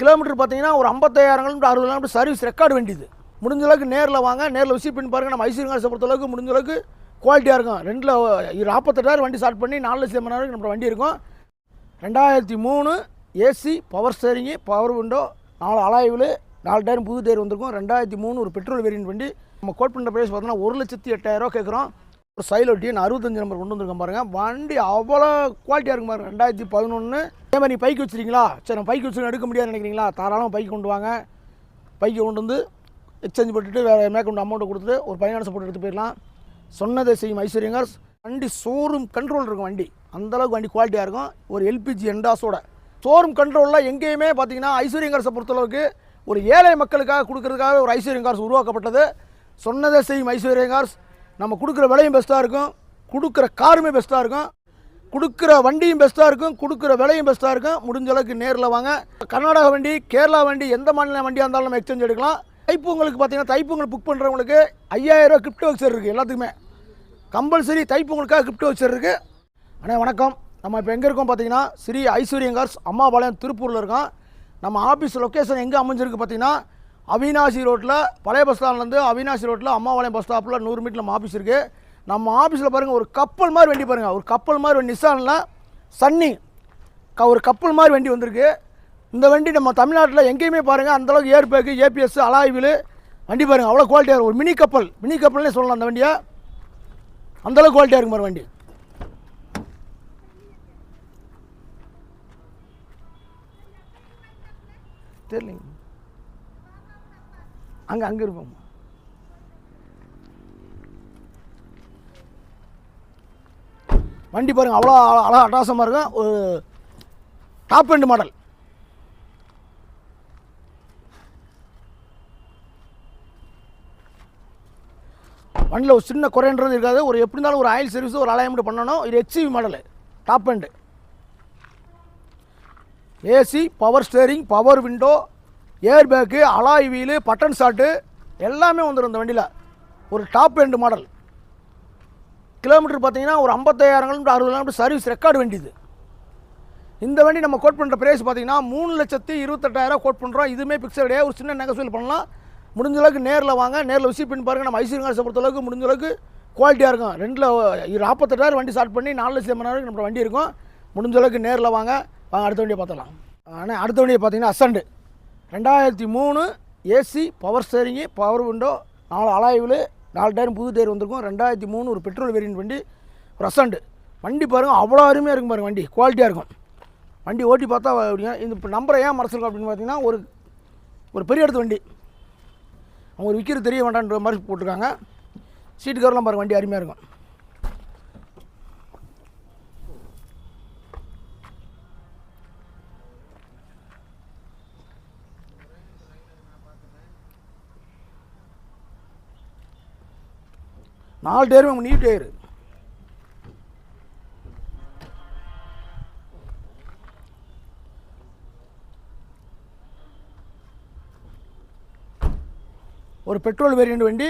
Kilometre பார்த்தீங்கன்னா ஒரு ஐம்பத்தாயிரம் கிலோமீட்டர் அறுபது கிலோமீட்டர் சர்வீஸ் ரெக்கார்டு வேண்டியது. முடிஞ்ச அளவுக்கு நேரில் வாங்க நேரில் விசிட் பண்ணி பாருங்கள் நம்ம ஐஸ்வர்யம் காசை பொறுத்த அளவுக்கு முடிஞ்ச அளவுக்கு குவாலிட்டியாக இருக்கும். ரெண்டில் நாற்பத்தெட்டாயிரம் வண்டி ஸ்டார்ட் பண்ணி நாலு லட்சம் மணி நேரம் நம்ம வண்டி இருக்கும். ரெண்டாயிரத்தி மூணு AC power steering power window நாலு அலாய்வில் நாலு டயர் புது டயர் வந்திருக்கும். ரெண்டாயிரத்தி மூணு ஒரு பெட்ரோல் வேரியன்ட் வண்டி. நம்ம கோட் பண்ணுற ப்ரைஸ் பார்த்தோன்னா ஒரு லட்சத்தி எட்டாயிரரூவா கேட்குறோம் ஒரு நான் அறுபத்தஞ்சு நம்பர் கொண்டு வந்திருக்கோம் பாருங்கள் வண்டி அவ்வளோ குவாலிட்டியாக இருக்கும் பாருங்க. ரெண்டாயிரத்தி பதினொன்று அதே மாதிரி நீ பைக் வச்சுருக்கீங்களா? சரி நான் பைக் வச்சு எடுக்க முடியாது நினைக்கிறீங்களா? தாராளமாக பைக் கொண்டு வாங்க. பைக்கை கொண்டு வந்து எக்ஸ்சேஞ்ச் பண்ணிட்டு வேறு மேற்கொண்டு அமௌண்ட்டை கொடுத்துட்டு ஒரு ஃபைனான்ஸ் போட்டு எடுத்து போயிடலாம். சொன்னதை செய்யும் ஐஸ்வர்யங்கர் வண்டி ஷோரூம் கண்ட்ரோல் இருக்கும் வண்டி. அந்தளவுக்கு வண்டி குவாலிட்டியாக இருக்கும். ஒரு எல்பிஜி எண்டாஸோட ஷோரூம் கண்ட்ரோலில் எங்கேயுமே பார்த்தீங்கன்னா ஐஸ்வர்யங்கர்ஸை பொறுத்தளவுக்கு ஒரு ஏழை மக்களுக்காக கொடுக்கறதுக்காக ஒரு ஐஸ்வர்யங்கார்ஸ் உருவாக்கப்பட்டது. சொன்னதை செய்யும் ஐஸ்வர்யங்கார்ஸ். நம்ம கொடுக்குற விலையும் பெஸ்ட்டாக இருக்கும். கொடுக்குற காருமே பெஸ்ட்டாக இருக்கும். கொடுக்குற வண்டியும் பெஸ்ட்டாக இருக்கும். கொடுக்குற விலையும் பெஸ்ட்டாக இருக்கும். முடிஞ்ச அளவுக்கு நேரில் வாங்க. கர்நாடகா வண்டி கேரளா வண்டி எந்த மாநில வண்டியாக இருந்தாலும் நம்ம எக்ஸ்சேஞ்ச் எடுக்கலாம். தைப்பொங்கலுக்கு பார்த்தீங்கன்னா தைப்பொங்கல் புக் பண்ணுறவங்களுக்கு ஐயாயிரரூவா கிஃப்ட் வச்சர் இருக்குது எல்லாத்துக்குமே. கம்பல்சரி தைப்பொங்கலுக்காக கிஃப்ட் வச்சர் இருக்குது அண்ணே வணக்கம். நம்ம இப்போ எங்கே இருக்கோம் பார்த்தீங்கன்னா ஸ்ரீ ஐஸ்வர்யங்கார்ஸ் அம்மாபாளையம் திருப்பூரில் இருக்கோம். நம்ம ஆஃபீஸ் லொக்கேஷன் எங்கே அமைஞ்சிருக்கு பார்த்தீங்கன்னா அவினாசி ரோட்டில் பழைய பஸ் ஸ்டாண்ட்லேருந்து அவினாசி ரோட்டில் அம்மாவாளையம் பஸ் ஸ்டாப்பில் நூறு மீட்டர் நம்ம ஆஃபீஸ் இருக்குது நம்ம ஆஃபீஸில் பாருங்கள் ஒரு கப்பல் மாதிரி வண்டி பாருங்கள் ஒரு கப்பல் மாதிரி ஒரு நிசானில் சன்னி க ஒரு கப்பல் மாதிரி வண்டி வந்திருக்கு. இந்த வண்டி நம்ம தமிழ்நாட்டில் எங்கேயுமே பாருங்கள் அந்தளவுக்கு ஏர் பேக்கு ஏபிஎஸ் அலாய்வில் வண்டி பாருங்கள் அவ்வளோ குவாலிட்டியாக இருக்கும். ஒரு மினி கப்பல் மினி கப்பல்னே சொல்லலாம் அந்த வண்டியை. அந்தளவுக்கு குவாலிட்டியாக இருக்கும் பாரு வண்டி. தெரியலைங்க. அங்கே அங்கே இருப்போம். வண்டி பாருங்க அவ்வளோ அழகா அட்டாசமாக இருக்கும் ஒரு டாப் எண்ட் மாடல் வண்டியில் ஒரு சின்ன குறைன்றது இருக்காது. ஒரு எப்படி இருந்தாலும் ஒரு ஆயில் சர்வீஸ் ஒரு அலைன்மெண்ட் பண்ணணும். இது எக்ஸிவி model top end AC power steering power window air bag alloy wheel button start எல்லாமே வந்துடும் இந்த வண்டியில். ஒரு டாப் எண்டு மாடல் கிலோமீட்டர் பார்த்தீங்கன்னா ஒரு ஐம்பத்தாயிரம் கிலோமீட்டர் அறுபது கிலோமீட்டர் சர்வீஸ் ரெக்கார்டு வண்டி இது இந்த வண்டி நம்ம கோட் பண்ணுற ப்ரைஸ் பார்த்தீங்கன்னா மூணு லட்சத்தி இருபத்தெட்டாயிரம் கோட் பண்ணுறோம் இதுவுமே பிக்சடே ஒரு சின்ன நெகசூல் பண்ணலாம். முடிஞ்ச அளவுக்கு நேரில் வாங்க நேரில் விசிட் பண்ணி பாருங்கள் நம்ம ஐசியங்காசை பொறுத்த அளவுக்கு முடிஞ்ச அளவுக்கு குவாலிட்டியாக இருக்கும். ரெண்டில் நாற்பத்தெட்டாயிரம் வண்டி ஸ்டார்ட் பண்ணி நாலு லட்சம் மணி நேரம் நம்ம வண்டி இருக்கும். முடிஞ்ச அளவுக்கு நேரில் வாங்க. வாங்க அடுத்த வண்டியை பார்த்துலாம் ஆனால் அடுத்த வண்டியை பார்த்தீங்கன்னா அசண்டு ரெண்டாயிரத்தி மூணு AC power steering power window நாலு அலாய்வில் நாலு டயரும் புது டயர் வந்திருக்கும். ரெண்டாயிரத்தி மூணு ஒரு பெட்ரோல் வேரியன்ட் வண்டி ஒரு வண்டி பாருங்கள் அவ்வளோ அருமையாக இருக்கும் பாருங்கள் வண்டி குவாலிட்டியாக இருக்கும். வண்டி ஓட்டி பார்த்தா அப்படிங்க இந்த இப்போ நம்பரை ஏன் மறைச்சிருக்கோம் அப்படின்னு பார்த்தீங்கன்னா ஒரு ஒரு பெரிய இடத்து வண்டி. அவங்க ஒரு விற்கிறது தெரிய வேண்டான்ற மாதிரி போட்டிருக்காங்க. சீட்டு கவர்லாம் பாருங்கள் வண்டி அருமையாக இருக்கும். நாலு டயரும் நீட் டயர் ஒரு பெட்ரோல் வேரியண்ட் வண்டி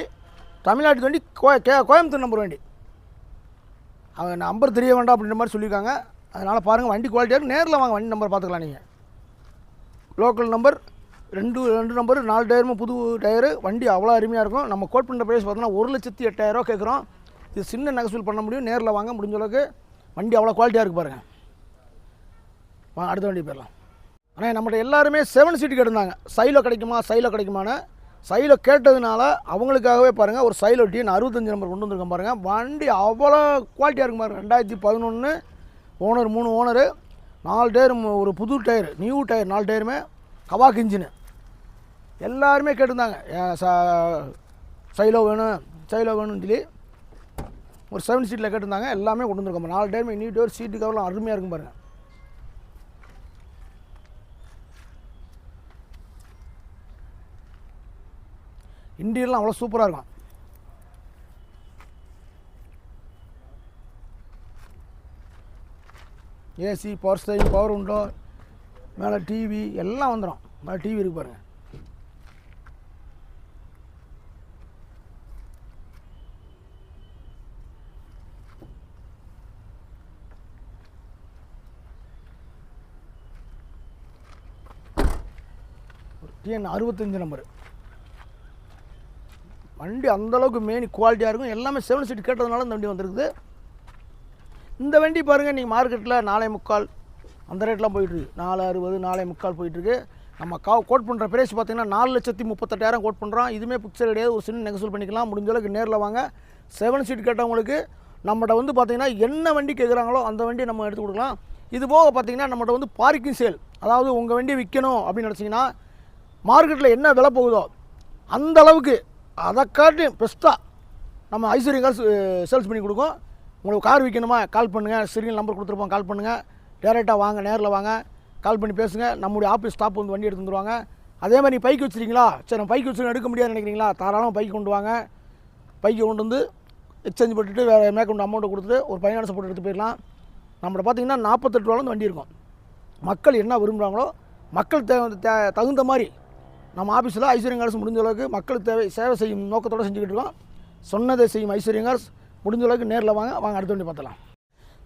தமிழ்நாட்டு வண்டி கோ கே கோயம்புத்தூர் நம்பர் வண்டி. அவங்க நம்பர் தெரிய வேண்டாம் அப்படின்ற மாதிரி சொல்லியிருக்காங்க. அதனால் பாருங்கள் வண்டி குவாலிட்டியாக இருக்கும் நேரில் வாங்க வண்டி நம்பர் பார்த்துக்கலாம் நீங்கள் லோக்கல் நம்பர் ரெண்டு ரெண்டு நம்பர் நாலு டயருமே புது டயரு வண்டி அவ்வளோ அருமையாக இருக்கும். நம்ம கோட் பண்ணுற ப்ரைஸ் பார்த்தோன்னா ஒரு லட்சத்தி எட்டாயிரரூவா கேட்குறோம். இது சின்ன நகசூல் பண்ண முடியும். நேரில் வாங்க முடிஞ்ச அளவுக்கு வண்டி அவ்வளோ குவாலிட்டியாக இருக்கு பாருங்கள் வாங்க அடுத்த வண்டி போயிடலாம். ஆனால் நம்மகிட்ட எல்லாருமே செவன் சீட்டு கேட்டிருந்தாங்க. சைலோ கிடைக்குமா சைலோ கிடைக்குமான்னு. சைலோ கேட்டதுனால அவங்களுக்காகவே பாருங்கள் ஒரு சைலோ டிஎன் அறுபத்தஞ்சு நம்பர் கொண்டு வந்திருக்கேன் பாருங்கள் வண்டி அவ்வளோ குவாலிட்டியாக இருக்கும் பாருங்கள் ரெண்டாயிரத்தி பதினொன்று ஓனர் மூணு ஓனரு நாலு டயர் ஒரு புது டயர் நியூ டயர் நாலு டயருமே கவாக் இன்ஜினு எல்லாருமே கேட்டிருந்தாங்க. ச- சைலோ வேணும் சைலோ வேணும்னு சொல்லி. ஒரு செவன் சீட்டில் கேட்டிருந்தாங்க. எல்லாமே கொண்டு வந்துருக்கோம். நாலு டைம் நியூ ஒரு சீட்டு கவர்லாம் அருமையாக இருக்கும் பாருங்கள் இன்டீரியர்லாம் அவ்வளோ சூப்பராக இருக்கும். ஏசி பவர் ஸ்டேரிங் பவர் உண்டோ மேலே டிவி எல்லாம் வந்துடும் மேலே டிவி இருக்கு பாருங்கள் டிஎன் அறுபத்தஞ்சு நம்பர் வண்டி அந்தளவுக்கு மெயின் குவாலிட்டியாக இருக்கும். எல்லாமே செவன் சீட் கேட்டதுனால இந்த வண்டி வந்திருக்குது. இந்த வண்டி பாருங்கள் நீங்கள் மார்க்கெட்டில் நாலே முக்கால் அந்த ரேட்லாம் போயிட்டுருக்கு நாலு அறுபது நாலே முக்கால் போயிட்டுருக்கு நம்ம கா கோட் பண்ணுற பிரைஸ் பார்த்தீங்கன்னா நாலு லட்சத்தி முப்பத்தெட்டாயிரம் கோட் பண்ணுறோம் இதுவுமே பிக்சர் கிடையாது ஒரு சின்ன நெகசூல் பண்ணிக்கலாம். முடிஞ்ச அளவுக்கு நேரில் வாங்க. செவன் சீட் கேட்டவங்களுக்கு நம்மகிட்ட வந்து பார்த்திங்கன்னா என்ன வண்டி கேட்குறாங்களோ அந்த வண்டி நம்ம எடுத்து கொடுக்கலாம். இது போக பார்த்தீங்கன்னா நம்மகிட்ட வந்து பார்க்கிங் சேல் அதாவது உங்கள் வண்டி விற்கணும் அப்படின்னு நினச்சிங்கன்னா மார்க்கெட்டில் என்ன விலை போகுதோ அந்த அளவுக்கு அதை காட்டி பெஸ்ட்டாக நம்ம ஐஸ்வர்யம் கார் சேல்ஸ் பண்ணி கொடுக்கும். உங்களுக்கு கார் விற்கணுமா கால் பண்ணுங்கள் சீரியல் நம்பர் கொடுத்துருப்போம் கால் பண்ணுங்கள் டேரெக்டாக வாங்க நேரில் வாங்க. கால் பண்ணி பேசுங்க. நம்முடைய ஆஃபீஸ் ஸ்டாப் வந்து வண்டி எடுத்து வந்துருவாங்க அதே மாதிரி பைக் பைக்கு வச்சுருக்கீங்களா? சரி நம்ம பைக்கு வச்சு எடுக்க முடியாதுன்னு நினைக்கிறீங்களா? தாராளமாக பைக்கு கொண்டு வாங்க. பைக்கை கொண்டு வந்து எக்ஸ்சேஞ்ச் பண்ணிட்டு வேறு மேற்கொண்டு அமௌண்ட்டை கொடுத்துட்டு ஒரு ஃபைனான்ஸ் போட்டு எடுத்து போயிடலாம். நம்மளை பார்த்தீங்கன்னா நாற்பத்தெட்டு ரூபாலேருந்து வண்டி இருக்கும். மக்கள் என்ன விரும்புகிறாங்களோ மக்கள் தேவை தே- தகுந்த மாதிரி நம்ம ஆஃபீஸில் ஐஸ்வர்யம் கார்ஸ் முடிஞ்ச அளவுக்கு மக்கள் தேவை சேவை செய்யும் நோக்கத்தோடு செஞ்சுக்கிட்டு இருக்கோம். சொன்னதை செய்யும் ஐஸ்வர்யம் கார்ஸ் முடிஞ்ச அளவுக்கு நேரில் வாங்க வாங்க அடுத்த வண்டி பார்த்தலாம்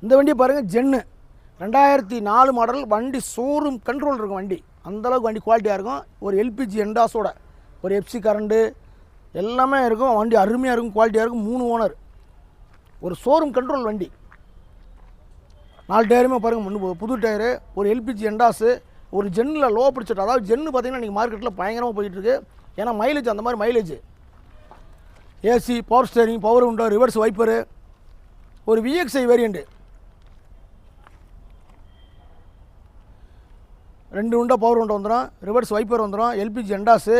இந்த வண்டியை பாருங்கள் ஜென்னு. ரெண்டாயிரத்தி நாலு மாடல் வண்டி ஷோரூம் கண்ட்ரோல் இருக்கும் வண்டி. அந்தளவுக்கு வண்டி குவாலிட்டியாக இருக்கும். ஒரு எல்பிஜி எண்டாஸோட ஒரு எஃப்சி கரண்டு எல்லாமே இருக்கும். வண்டி அருமையாக இருக்கும் குவாலிட்டியாக இருக்கும். மூணு ஓனர் ஒரு ஷோரூம் கண்ட்ரோல் வண்டி. நாலு டயருமே பாருங்கள் முன்னு புது டயரு ஒரு எல்பிஜி எண்டாஸு ஒரு ஜென்னில் லோ பிடிச்சிட்டு அதாவது ஜென்னு பார்த்தீங்கன்னா நீங்கள் மார்க்கெட்டில் பயங்கரமாக போயிட்டுருக்கு. ஏன்னா மைலேஜ் அந்த மாதிரி mileage AC power steering power window reverse wiper ஒரு விஎக்ஸ்ஐ வேரியண்ட்டு ரெண்டு உண்டா பவர் உண்டை வந்துடும் ரிவர்ஸ் வைப்பர் வந்துடும் எல்பிஜி எண்டாஸு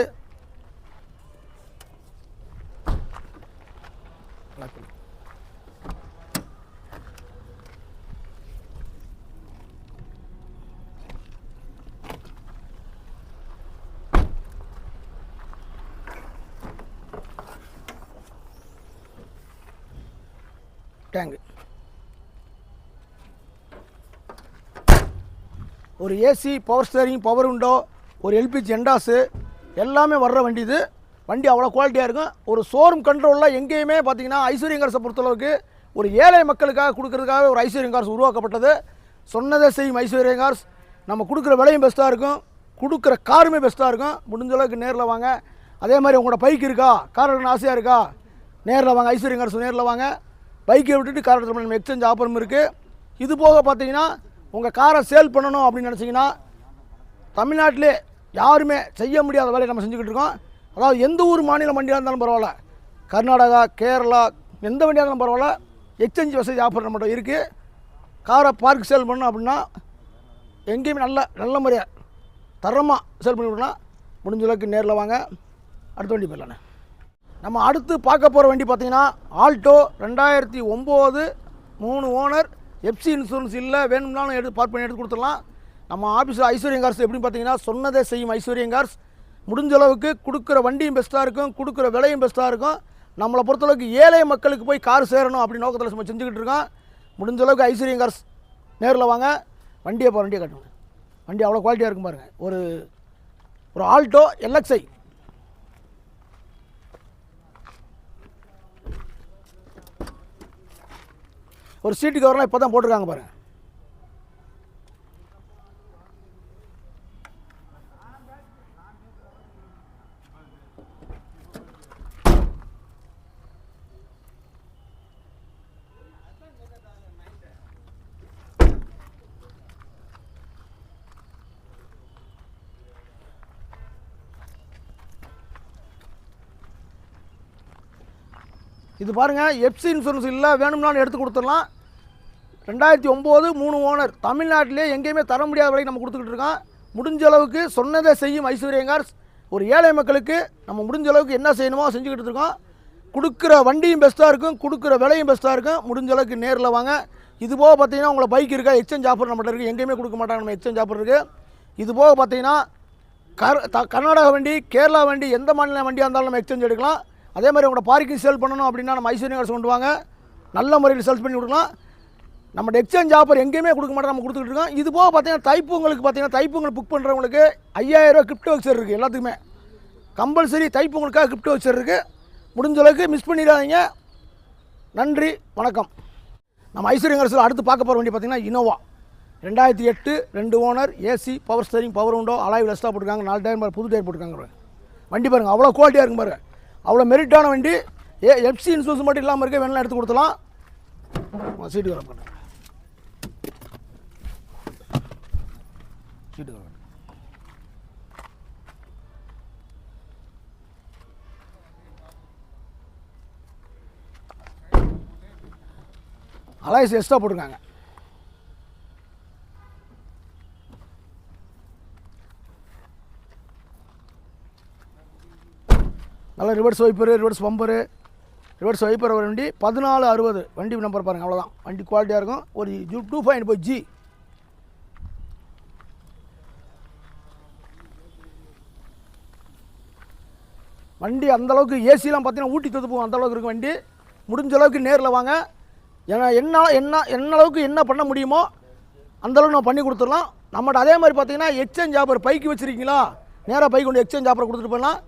ஒரு AC power steering power window ஒரு எல்பிஜி எண்டாஸு எல்லாமே வர்ற வண்டி இது வண்டி அவ்வளோ குவாலிட்டியாக இருக்கும். ஒரு ஷோரூம் கண்ட்ரோலில் எங்கேயுமே பார்த்தீங்கன்னா ஐஸ்வர்யம் கார்ஸை பொறுத்தளவுக்கு ஒரு ஏழை மக்களுக்காக கொடுக்கறதுக்காக ஒரு ஐஸ்வர்யம் கார்ஸ் உருவாக்கப்பட்டது. சொன்னதை செய்யும் ஐஸ்வர்யம் கார்ஸ் நம்ம கொடுக்குற விலையும் பெஸ்ட்டாக இருக்கும். கொடுக்குற காருமே பெஸ்ட்டாக இருக்கும். முடிஞ்ச அளவுக்கு நேரில் வாங்க. அதே மாதிரி உங்களோட பைக் இருக்கா? கார் ஆசையாக இருக்கா? நேரில் வாங்க. ஐஸ்வர்யம் கார்ஸ் நேரில் வாங்க. பைக்கை விட்டுட்டு கார் எடுத்து நம்ம எக்ஸ்சேஞ்ச் ஆஃபரும் இருக்குது இது போக பார்த்தீங்கன்னா உங்கள் காரை சேல் பண்ணணும் அப்படின்னு நினச்சிங்கன்னா தமிழ்நாட்டிலே யாருமே செய்ய முடியாத வேலையை நம்ம செஞ்சுக்கிட்டு இருக்கோம். அதாவது எந்த ஊர் மாநில வண்டியாக இருந்தாலும் பரவாயில்ல. கர்நாடகா கேரளா எந்த வண்டியாக இருந்தாலும் பரவாயில்ல. எக்ஸ்சேஞ்ச் வசதி ஆஃபர் நம்மகிட்ட இருக்குது காரை பார்க் சேல் பண்ணணும் அப்படின்னா எங்கேயுமே நல்ல நல்ல முறையாக தரமாக சேல் பண்ணி விடலாம் முடிஞ்ச அளவுக்கு நேரில் வாங்க. அடுத்த வண்டி போயிடலாண்ணே. நம்ம அடுத்து பார்க்க போகிற வண்டி பார்த்திங்கன்னா ஆல்டோ ரெண்டாயிரத்தி ஒம்பது மூணு ஓனர் எஃப்சி இன்சூரன்ஸ் இல்லை வேணும்னாலும் எடுத்து பார்க் பண்ணி எடுத்து கொடுத்துடலாம். நம்ம ஆஃபீஸில் ஐஸ்வர்யம் கார்ஸ் எப்படின்னு பார்த்தீங்கன்னா சொன்னதே செய்யும் ஐஸ்வர்யம் கார்ஸ் முடிஞ்ச அளவுக்கு கொடுக்குற வண்டியும் பெஸ்ட்டாக இருக்கும் கொடுக்குற விலையும் பெஸ்ட்டாக இருக்கும். நம்மளை பொறுத்தளவுக்கு ஏழை மக்களுக்கு போய் கார் சேரணும் அப்படி நோக்கத்தில் நம்ம செஞ்சுக்கிட்டு இருக்கோம். முடிஞ்ச அளவுக்கு ஐஸ்வர்யம் கார்ஸ் நேரில் வாங்க. வண்டியை போ வண்டியை கட்டுங்க. வண்டி அவ்வளோ குவாலிட்டியாக இருக்கும் பாருங்கள் ஒரு ஒரு ஆல்டோ எல்எக்ஸ்ஐ ஒரு சீட்டு கவர்லாம் இப்போ தான் போட்டிருக்காங்க பாருங்க. இது பாருங்கள் எஃப்சி இன்சூரன்ஸ் இல்லை வேணும்னாலும் எடுத்து கொடுத்துடலாம். ரெண்டாயிரத்தி ஒம்பது மூணு ஓனர் தமிழ்நாட்டிலே எங்கேயுமே தர முடியாத வரைக்கும் நம்ம கொடுத்துக்கிட்டு இருக்கோம். முடிஞ்ச அளவுக்கு சொன்னதை செய்யும் ஐஸ்வர்யங்கார் ஒரு ஏழை மக்களுக்கு நம்ம முடிஞ்ச அளவுக்கு என்ன செய்யணுமோ செஞ்சுக்கிட்டு இருக்கோம். கொடுக்குற வண்டியும் பெஸ்ட்டாக இருக்கும் கொடுக்குற விலையும் பெஸ்ட்டாக இருக்கும். முடிஞ்ச அளவுக்கு நேரில் வாங்க. இது போக பார்த்தீங்கன்னா உங்களை பைக் இருக்கா எக்ஸ்சேஞ்ச் ஆஃபர் நம்மகிட்ட இருக்குது எங்கேயுமே கொடுக்க மாட்டாங்க நம்ம எக்ஸ்சேஞ்ச் ஆஃபர் இருக்குது இது போக பார்த்தீங்கன்னா கர் த கர்நாடகா வண்டி கேரளா வண்டி எந்த மாநில வண்டியாக இருந்தாலும் நம்ம எக்ஸ்சேஞ்ச் எடுக்கலாம். அதே மாதிரி உங்களோட பார்க்கிங் சேல் பண்ணணும் அப்படின்னா நம்ம ஐஸ்வர்யம் கார்ஸ் கொண்டு வாங்க நல்ல முறையில் சேல்ஸ் பண்ணி கொடுக்கலாம். நம்ம எக்ஸ்சேஞ்ச் ஆஃபர் எங்கேயுமே கொடுக்க மாட்டோம் நம்ம கொடுத்துக்கிட்டு இருக்கோம். இது போக பார்த்தீங்கன்னா தைப்பொங்கலுக்கு பார்த்தீங்கன்னா தைப்பொங்கல் புக் பண்ணுறவங்களுக்கு ஐயாயிரரூவா கிஃப்ட் வச்சர் இருக்குது எல்லாத்துக்குமே. கம்பல்சரி தைப்பொங்கலுக்காக கிஃப்ட் வச்சர் இருக்குது முடிஞ்ச அளவுக்கு மிஸ் பண்ணிடாதீங்க. நன்றி வணக்கம். நம்ம ஐஸ்வர்யம் அரசில் அடுத்து பார்க்க போகிற வண்டி பார்த்தீங்கன்னா இனோவா ரெண்டாயிரத்தி எட்டு ரெண்டு owner AC power steering power window alloy லெஸ்ட்டாக போட்டிருக்காங்க. நாலு டயர் புது டயர் போட்டிருக்காங்க வண்டி பாருங்கள் அவ்வளோ குவாலிட்டியாக இருக்கும் பாருங்கள் அவ்வளோ மெரிட்டான வண்டி. ஏ எஃப்சி இன்சூரன்ஸ் மட்டும் இல்லாமல் இருக்க வேணாலும் எடுத்து கொடுத்தலாம் சீட்டு வர சீட்டு வர அலாய்ஸ் எக்ஸ்ட்ரா போட்டிருக்காங்க. நல்ல reverse wiper reverse bumper reverse wiper வண்டி பதினாலு அறுபது. வண்டி நம்பர் பாருங்கள் அவ்வளோதான் வண்டி குவாலிட்டியாக இருக்கும். ஒரு ஜூ டூ பாயிண்ட் போய் ஜி வண்டி அந்தளவுக்கு ஏசிலாம் பார்த்தீங்கன்னா ஊட்டி தொத்து போகும். அந்த அளவுக்கு இருக்கும் வண்டி. முடிஞ்ச அளவுக்கு நேரில் வாங்க. ஏன்னா என்ன என்ன என்ன அளவுக்கு என்ன பண்ண முடியுமோ அந்த அளவுக்கு நம்ம பண்ணி கொடுத்துடலாம். நம்மகிட்ட அதே மாதிரி பார்த்தீங்கன்னா எக்ஸ்சேஞ்ச் ஆஃபர் பைக்கு வச்சுருக்கீங்களா? நேராக பைக் கொண்டு எக்ஸ்சேஞ்ச் ஆஃபர் கொடுத்துட்டு போகலாம்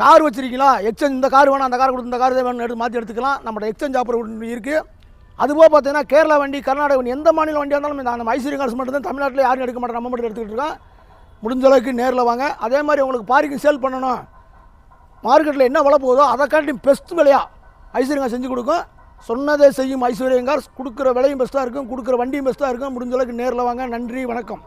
கார் வச்சுருக்கீங்களா? எக்ஸ்சேஞ்ச் இந்த கார் வேணாம் அந்த கார் கொடுத்து இந்த கார் தான் வேணும் எடுத்து மாற்றி எடுத்துக்கலாம். நம்மளோட எக்ஸ்சேஞ்ச் ஆஃபர் இருக்குது அதுபோக பார்த்தீங்கன்னா கேரளா வண்டி கர்நாடக வண்டி எந்த மாநில வண்டியாக இருந்தாலும் இந்த நம்ம மைசூர் கார்ஸ் மட்டும் தான் தமிழ்நாட்டில் யாரும் எடுக்க மாட்டோம் நம்ம மட்டும் எடுத்துக்கிட்டு இருக்கோம். முடிஞ்ச அளவுக்கு நேரில் வாங்க. அதே மாதிரி உங்களுக்கு பார்க்கிங் சேல் பண்ணணும். மார்க்கெட்டில் என்ன விலை போகுதோ அதை காட்டி பெஸ்ட் விலையாக ஐஸ்வர்யங்கார் செஞ்சு கொடுக்கும். சொன்னதே செய்யும் ஐஸ்வர்யங்கார். கொடுக்குற விலையும் பெஸ்ட்டாக இருக்கும். கொடுக்குற வண்டியும் பெஸ்ட்டாக இருக்கும். முடிஞ்ச அளவுக்கு நேரில் வாங்க. நன்றி வணக்கம்.